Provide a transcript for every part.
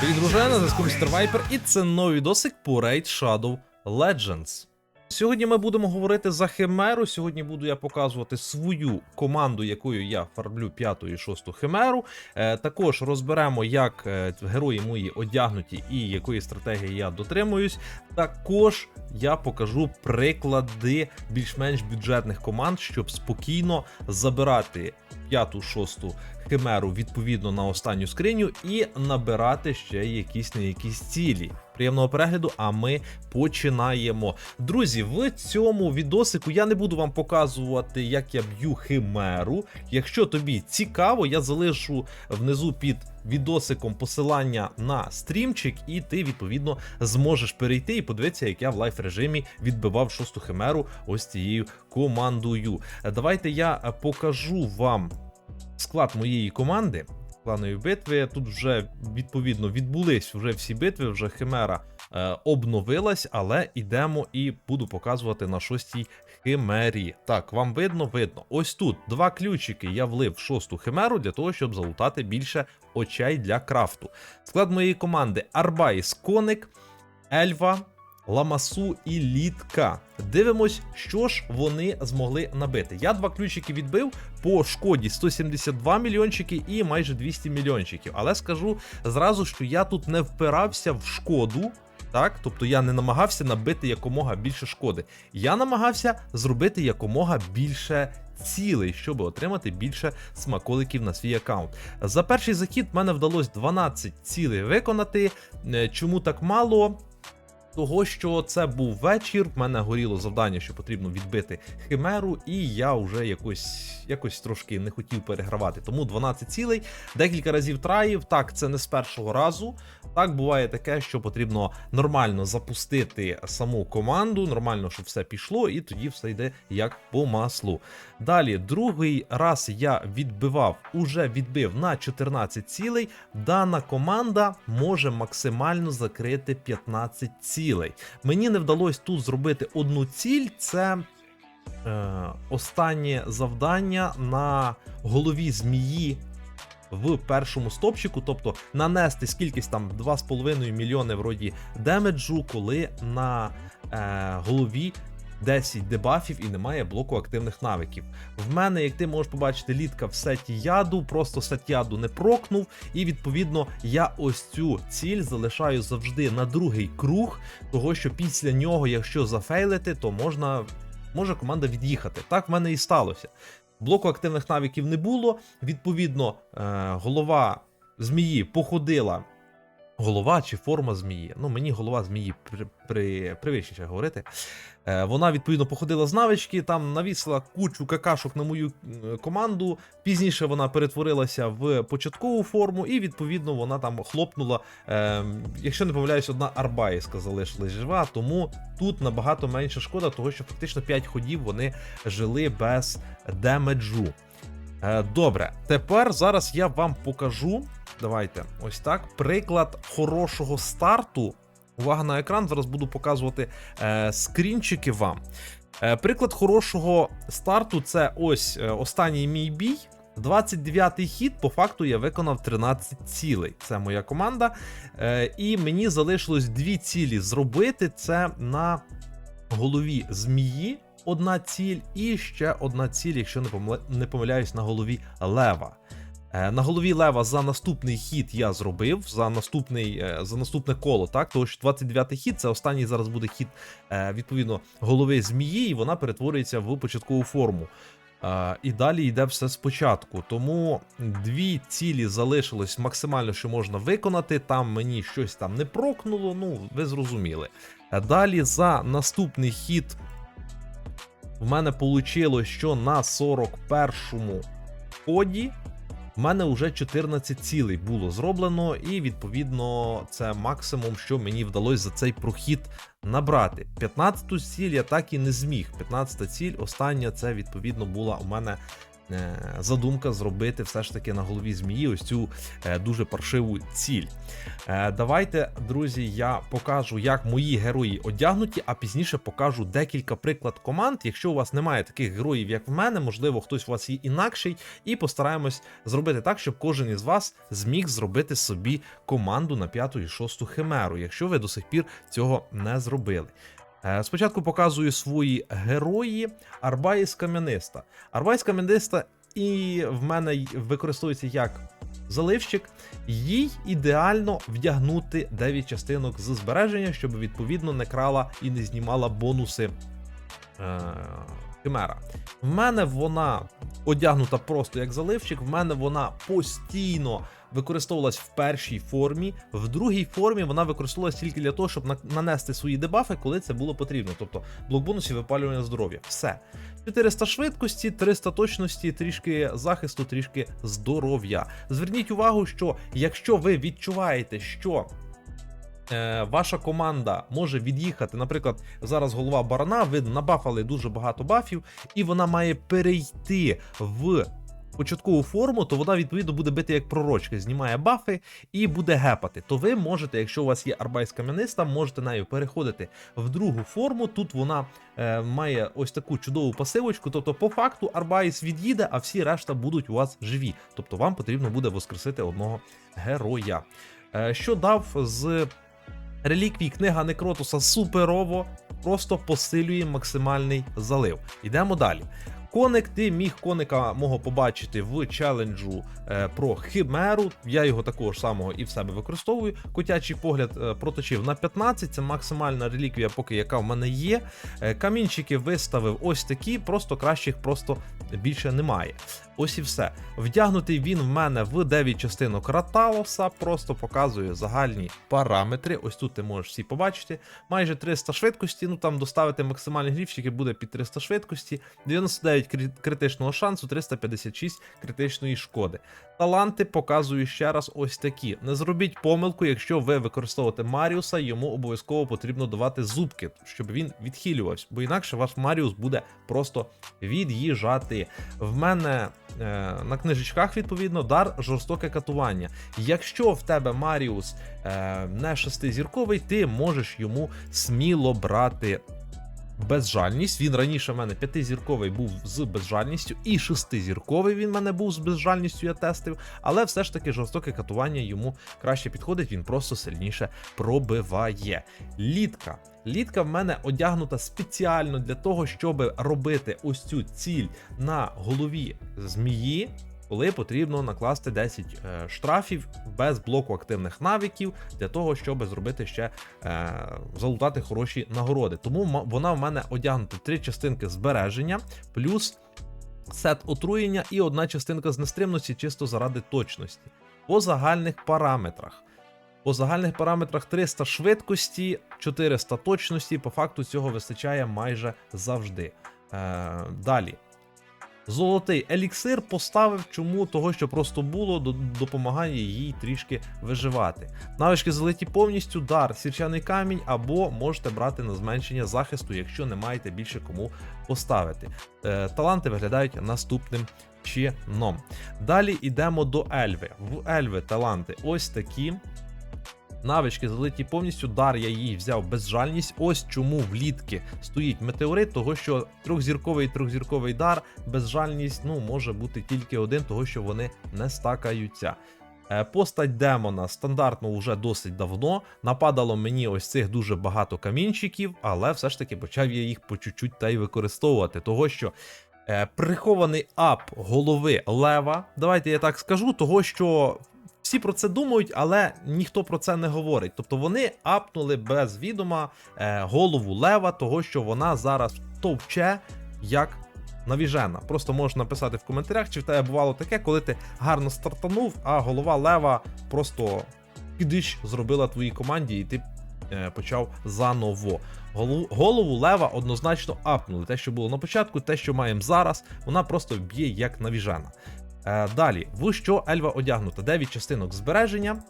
Привіт, дружина, на зв'язку Містер Вайпер, і це новий відосик по Raid Shadow Legends. Сьогодні ми будемо говорити за Химеру. Сьогодні буду я показувати свою команду, якою я фарблю п'яту і шосту Химеру. Е, також розберемо, як е, герої мої одягнуті і якої стратегії я дотримуюсь. Також я покажу приклади більш-менш бюджетних команд, щоб спокійно забирати п'яту, шосту химеру відповідно на останню скриню і набирати ще якісь не якісь цілі. Приємного перегляду, а ми починаємо. Друзі, в цьому відосику я не буду вам показувати, як я б'ю химеру. Якщо тобі цікаво, я залишу внизу під відосиком посилання на стрімчик, і ти відповідно зможеш перейти і подивитися, як я в лайф режимі відбивав шосту химеру ось цією командою. Давайте я покажу вам склад моєї команди кланової битви. Тут вже відповідно відбулись вже всі битви, вже Химера е, обновилась, але ідемо і буду показувати на шостій химері. Так, вам видно, видно. Ось тут два ключики я влив шосту химеру для того, щоб залутати більше очей для крафту. Склад моєї команди Арбайс Коник, Ельва. Ламасу і Літка. Дивимось, що ж вони змогли набити. Я два ключики відбив по шкоді 172 мільйончики і майже 200 мільйончиків. Але скажу зразу, що я тут не впирався в шкоду. Так, тобто я не намагався набити якомога більше шкоди. Я намагався зробити якомога більше цілей, щоб отримати більше смаколиків на свій аккаунт. За перший захід мене вдалося 12 цілей виконати. Е, Чому так мало? Того, що це був вечір, в мене горіло завдання, що потрібно відбити химеру, і я вже якось якось трошки не хотів перегравати. Тому 12 цілей, декілька разів траїв. Так, це не з першого разу. Так буває таке, що потрібно нормально запустити саму команду, нормально, щоб все пішло, і тоді все йде як по маслу. Далі, другий раз я відбивав, уже відбив на 14 цілей. Дана команда може максимально закрити 15 цілей. Мені не вдалося тут зробити одну ціль. Це е, останнє завдання на голові змії. В першому стопчику, тобто нанести скількись там 2,5 мільйони вроді демеджу, коли на е, голові 10 дебафів і немає блоку активних навиків. В мене, як ти можеш побачити, літка в сеті яду, просто сет яду не прокнув, і відповідно я ось цю ціль залишаю завжди на другий круг, того що після нього, якщо зафейлити, то можна. Може команда від'їхати. Так в мене і сталося. Блоку активних навиків не було. Відповідно, е, голова змії походила. Голова чи форма змії. Ну, мені голова змії при, при, привичніше говорити. Е, вона відповідно походила з навички, там навісила кучу какашок на мою е, команду. Пізніше вона перетворилася в початкову форму, і відповідно вона там хлопнула. Е, якщо не помиляюсь, одна арбаїска залишилась жива, тому тут набагато менша шкода, того що фактично 5 ходів вони жили без демеджу. Е, Добре, тепер зараз я вам покажу. Давайте ось так. Приклад хорошого старту. Увага на екран. Зараз буду показувати е, скрінчики вам. Е, приклад хорошого старту це ось е, останній мій бій. 29-й хід, по факту, я виконав 13 цілей. Це моя команда. Е, і мені залишилось дві цілі зробити. Це на голові змії одна ціль, і ще одна ціль, якщо не помиляюсь, на голові лева. Е, На голові лева за наступний хід я зробив, за наступний, е, за наступне коло, так? Тому що 29-й хід це останній зараз буде хід е, відповідно голови змії, і вона перетворюється в початкову форму. І далі йде все спочатку. Тому дві цілі залишилось максимально, що можна виконати. Там мені щось там не прокнуло, ну ви зрозуміли. Далі за наступний хід в мене вийшло, що на 41-му ході в мене вже 14 цілей було зроблено, і відповідно це максимум, що мені вдалося за цей прохід набрати. 15-ту ціль я так і не зміг. 15-та ціль, остання, це відповідно була у мене задумка зробити все ж таки на голові змії ось цю е, дуже паршиву ціль. Е, Давайте, друзі, я покажу, як мої герої одягнуті, а пізніше покажу декілька приклад команд. Якщо у вас немає таких героїв, як в мене, можливо, хтось у вас є інакший, і постараємось зробити так, щоб кожен із вас зміг зробити собі команду на п'яту і шосту химеру, якщо ви до сих пір цього не зробили. Е, Спочатку показую свої герої. Арбаїс кам'яниста. Арбаїс кам'яниста і в мене використовується як заливщик. Їй ідеально вдягнути 9 частинок з збереження, щоб відповідно не крала і не знімала бонуси е- Химера. В мене вона одягнута просто як заливчик, в мене вона постійно використовувалась в першій формі, в другій формі вона використовувалась тільки для того, щоб на- нанести свої дебафи, коли це було потрібно. Тобто блок бонусів випалювання здоров'я. Все. 400 швидкості, 300 точності, трішки захисту, трішки здоров'я. Зверніть увагу, що якщо ви відчуваєте, що е, ваша команда може від'їхати, наприклад, зараз голова барана, ви набафали дуже багато бафів, і вона має перейти в. Початкову форму, то вона відповідно буде бити як пророчка, знімає бафи і буде гепати. То ви можете, якщо у вас є арбайс кам'яниста, можете нею переходити в другу форму. Тут вона е, має ось таку чудову пасивочку. Тобто, по факту, Арбаїс від'їде, а всі решта будуть у вас живі. Тобто вам потрібно буде воскресити одного героя. Е, що дав з реліквій книга Некротуса суперово, просто посилює максимальний залив. Йдемо далі. Коник, ти міг коника мого побачити в челенджу е, про химеру. Я його такого ж самого і в себе використовую. Котячий погляд е, проточив на 15, це максимальна реліквія, поки яка в мене є. Е, камінчики виставив ось такі, просто кращих просто більше немає. Ось і все. Вдягнутий він в мене в 9 частинок Раталоса, просто показує загальні параметри. Ось тут ти можеш всі побачити. Майже 300 швидкості. Ну там доставити максимальні грівчики буде під 300 швидкості, 99 крі- критичного шансу, 356 критичної шкоди. Таланти показую ще раз ось такі. Не зробіть помилку, якщо ви використовуєте Маріуса, йому обов'язково потрібно давати зубки, щоб він відхилювався, бо інакше ваш Маріус буде просто від'їжджати. В мене на книжечках відповідно дар жорстоке катування. Якщо в тебе Маріус е, не шестизірковий, ти можеш йому сміло брати. Безжальність. Він раніше в мене п'ятизірковий був з безжальністю, і шестизірковий він в мене був з безжальністю, я тестив. Але все ж таки жорстоке катування йому краще підходить, він просто сильніше пробиває. Літка. Літка в мене одягнута спеціально для того, щоб робити ось цю ціль на голові змії. Коли потрібно накласти 10 е, штрафів без блоку активних навиків для того, щоб зробити ще е, залутати хороші нагороди. Тому вона в мене одягнута три частинки збереження, плюс сет отруєння і одна частинка з нестримності, чисто заради точності. По загальних параметрах. По загальних параметрах 300 швидкості, 400 точності. По факту цього вистачає майже завжди. Е, далі. Золотий еліксир поставив, чому того, що просто було, допомагає їй трішки виживати. Навички залиті повністю, дар, сірчаний камінь, або можете брати на зменшення захисту, якщо не маєте більше кому поставити. Е, таланти виглядають наступним чином. Далі йдемо до Ельви. В Ельви таланти ось такі. Навички залиті повністю. Дар я її взяв безжальність. Ось чому влітки стоїть метеорит, того що трьохзірковий трьохзірковий дар, безжальність ну може бути тільки один, того що вони не стакаються. Е, Постать демона стандартно вже досить давно. Нападало мені ось цих дуже багато камінчиків, але все ж таки почав я їх по чуть-чуть та й використовувати. Того що е, прихований ап голови лева. Давайте я так скажу, того що всі про це думають, але ніхто про це не говорить. Тобто вони апнули без відома е, голову лева, того що вона зараз товче як навіжена. Просто можеш написати в коментарях, чи в тебе бувало таке, коли ти гарно стартанув, а голова лева просто кидиш зробила твоїй команді, і ти е, почав заново. Голову, голову лева однозначно апнули. Те, що було на початку, те, що маємо зараз, вона просто б'є як навіжена. Е, далі, в що Ельва одягнута? 9 частинок збереження.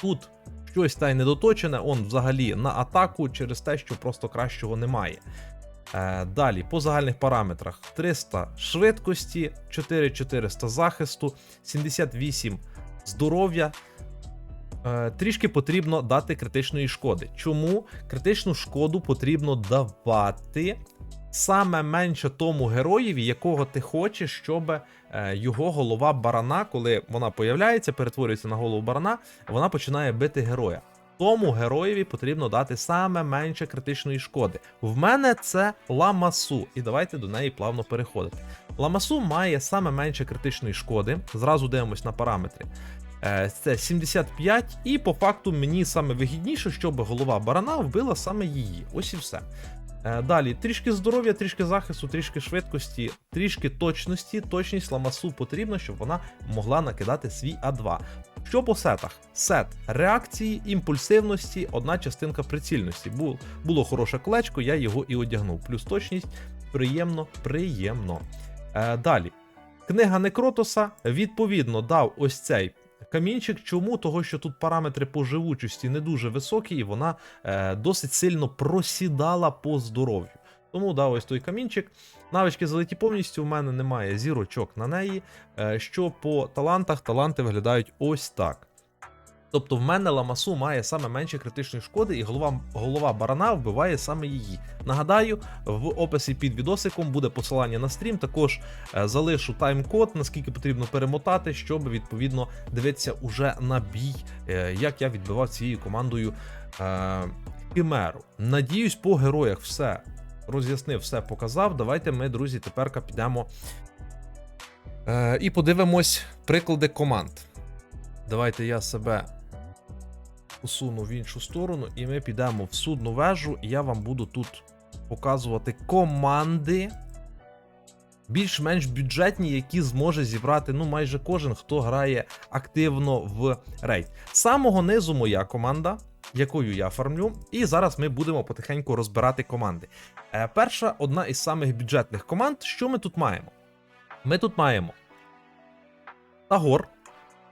Тут щось та й недоточене, он взагалі на атаку через те, що просто кращого немає. Е, далі, по загальних параметрах 300 швидкості, 4400 захисту, 78 здоров'я. Е, трішки потрібно дати критичної шкоди. Чому критичну шкоду потрібно давати саме менше тому героєві, якого ти хочеш, щоб е, його голова барана, коли вона появляється, перетворюється на голову барана, вона починає бити героя. Тому героєві потрібно дати саме менше критичної шкоди. В мене це ламасу, і давайте до неї плавно переходити. Ламасу має саме менше критичної шкоди. Зразу дивимось на параметри. Е, Це 75, і по факту мені саме вигідніше, щоб голова барана вбила саме її. Ось і все. Е, Далі трішки здоров'я, трішки захисту, трішки швидкості, трішки точності. Точність ламасу потрібно, щоб вона могла накидати свій А2. Що по сетах? Сет реакції, імпульсивності, одна частинка прицільності. Бу- Було хороше колечко, я його і одягнув. Плюс точність приємно, приємно. Е, далі. Книга Некротоса відповідно дав ось цей камінчик. Чому? Того, що тут параметри по живучості не дуже високі, і вона е, досить сильно просідала по здоров'ю. Тому дав ось той камінчик. Навички залиті повністю. У мене немає зірочок на неї. Е, що по талантах, таланти виглядають ось так. Тобто в мене ламасу має саме менше критичної шкоди, і голова, голова барана вбиває саме її. Нагадаю, в описі під відосиком буде посилання на стрім. Також е, залишу тайм-код, наскільки потрібно перемотати, щоб відповідно дивитися уже на бій, е, як я відбивав цією командою е, Химеру. Надіюсь, по героях все роз'яснив, все показав. Давайте ми, друзі, тепер підемо і подивимось приклади команд. Давайте я себе усуну в іншу сторону, і ми підемо в судну вежу, і я вам буду тут показувати команди. Більш-менш бюджетні, які зможе зібрати ну майже кожен, хто грає активно в рейд. З самого низу моя команда, якою я фармлю, і зараз ми будемо потихеньку розбирати команди. Е, перша одна із самих бюджетних команд. Що ми тут маємо? Ми тут маємо Тагор.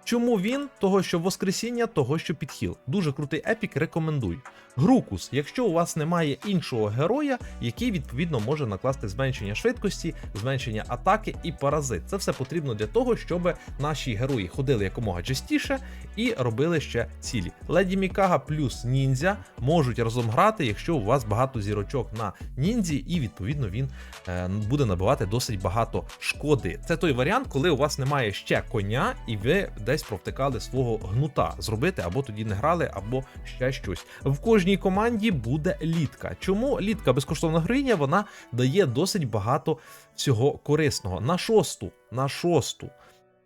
Чому він? Того, що Воскресіння, того, що підхіл. Дуже крутий епік, рекомендую. Грукус, якщо у вас немає іншого героя, який відповідно може накласти зменшення швидкості, зменшення атаки і паразит. Це все потрібно для того, щоб наші герої ходили якомога частіше і робили ще цілі. Леді Мікага плюс ніндзя можуть разом грати, якщо у вас багато зірочок на ніндзі, і відповідно він е, буде набивати досить багато шкоди. Це той варіант, коли у вас немає ще коня, і ви десь провтикали свого гнута зробити, або тоді не грали, або ще щось. В кожній команді буде літка. Чому літка безкоштовна героїня, вона дає досить багато всього корисного. На шосту, на шосту.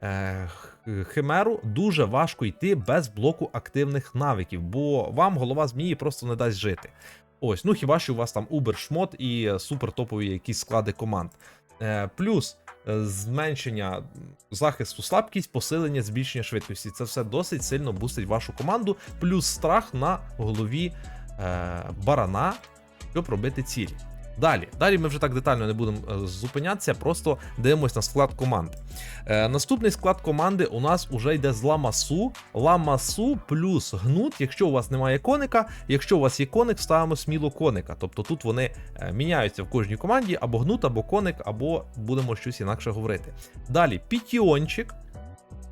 Е, Химеру дуже важко йти без блоку активних навиків, бо вам голова змії просто не дасть жити. Ось, ну хіба що у вас там Uber шмот і супер топові якісь склади команд. Е, плюс е, зменшення захисту, слабкість, посилення, збільшення швидкості. Це все досить сильно бустить вашу команду. Плюс страх на голові барана, щоб робити цілі. Далі, далі ми вже так детально не будемо е, зупинятися, просто дивимось на склад команди. Е, наступний склад команди у нас уже йде з ламасу. Ламасу плюс гнут, якщо у вас немає коника. Якщо у вас є коник, ставимо сміло коника. Тобто тут вони е, міняються в кожній команді або гнут, або коник, або будемо щось інакше говорити. Далі, пітіончик.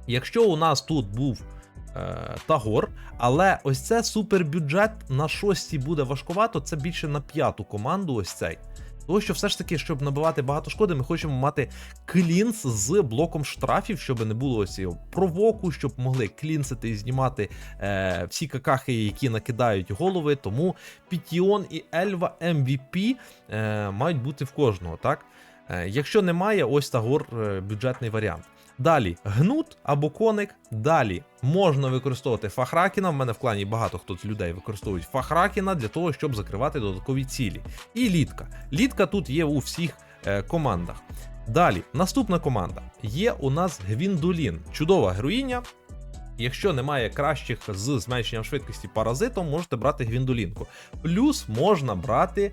Якщо у нас тут був Тагор, але ось це супербюджет на шостій буде важкувато, це більше на п'яту команду. Ось цей. Тому що все ж таки, щоб набивати багато шкоди, ми хочемо мати клінс з блоком штрафів, щоб не було ось цього провоку, щоб могли клінсити і знімати е, всі какахи, які накидають голови. Тому Пітіон і Ельва MVP е, мають бути в кожного, так? Е, якщо немає, ось Тагор е, бюджетний варіант. Далі гнут або коник. Далі можна використовувати фахракіна. В мене в клані багато хто з людей використовують фахракіна для того, щоб закривати додаткові цілі. І літка. Літка тут є у всіх е, командах. Далі, наступна команда. Є у нас Гвіндулін, чудова героїня. Якщо немає кращих з зменшенням швидкості паразитом, можете брати гвіндулінку. Плюс можна брати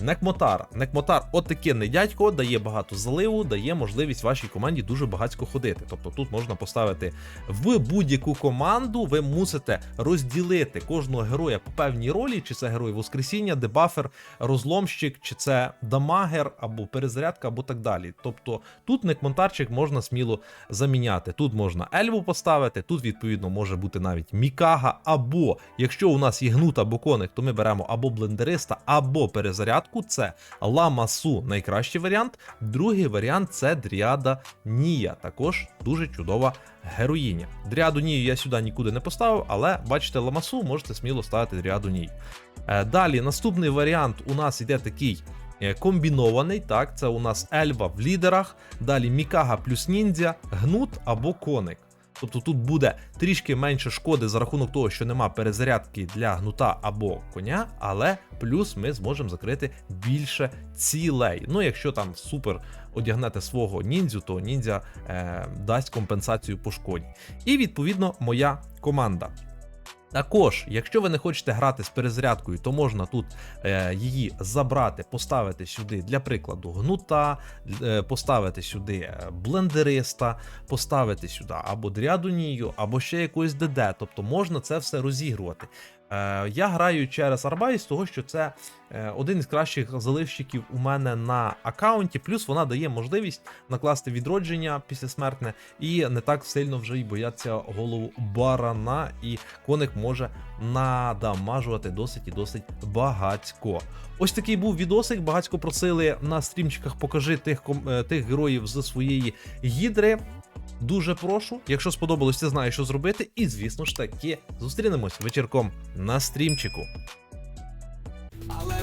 Некмотар. Некмотар, от таке не дядько, дає багато заливу, дає можливість вашій команді дуже багатько ходити. Тобто тут можна поставити в будь-яку команду, ви мусите розділити кожного героя по певній ролі, чи це герой Воскресіння, дебафер, розломщик, чи це дамагер, або перезарядка, або так далі. Тобто тут некмонтарчик можна сміло заміняти. Тут можна ельву поставити, тут відповідно може бути навіть мікага, або якщо у нас є гнут або коник, то ми беремо або блендериста, або перезарядку. Це ламасу найкращий варіант. Другий варіант це дріада Нія. Також дуже чудова героїня. Дріаду Нію я сюди нікуди не поставив, але бачите, ламасу можете сміло ставити дріаду Нію. Е, Далі, наступний варіант у нас іде такий. е, Комбінований, так, це у нас Ельва в лідерах, далі Мікага плюс ніндзя, гнут або коник. Тобто тут буде трішки менше шкоди за рахунок того, що нема перезарядки для гнута або коня, але плюс ми зможемо закрити більше цілей. Ну, якщо там супер одягнете свого ніндзю, то ніндзя е, дасть компенсацію по шкоді. І відповідно моя команда. Також, якщо ви не хочете грати з перезарядкою, то можна тут е, її забрати, поставити сюди, для прикладу, гнута, е, поставити сюди е, блендериста, поставити сюди або дрядунію, або ще якусь ДД. Тобто можна це все розігрувати. Е, я граю через Арбайс, того що це е, один із кращих заливщиків у мене на аккаунті. Плюс вона дає можливість накласти відродження післязсмертне і не так сильно вже й бояться голову барана, і коник може надамажувати досить і досить багатько. Ось такий був відосик. Багатько просили на стрімчиках покажи тих, е, тих героїв з своєї гідри. Дуже прошу. Якщо сподобалось, ти знаєш, що зробити. І, звісно ж таки, зустрінемось вечірком на стрімчику. Але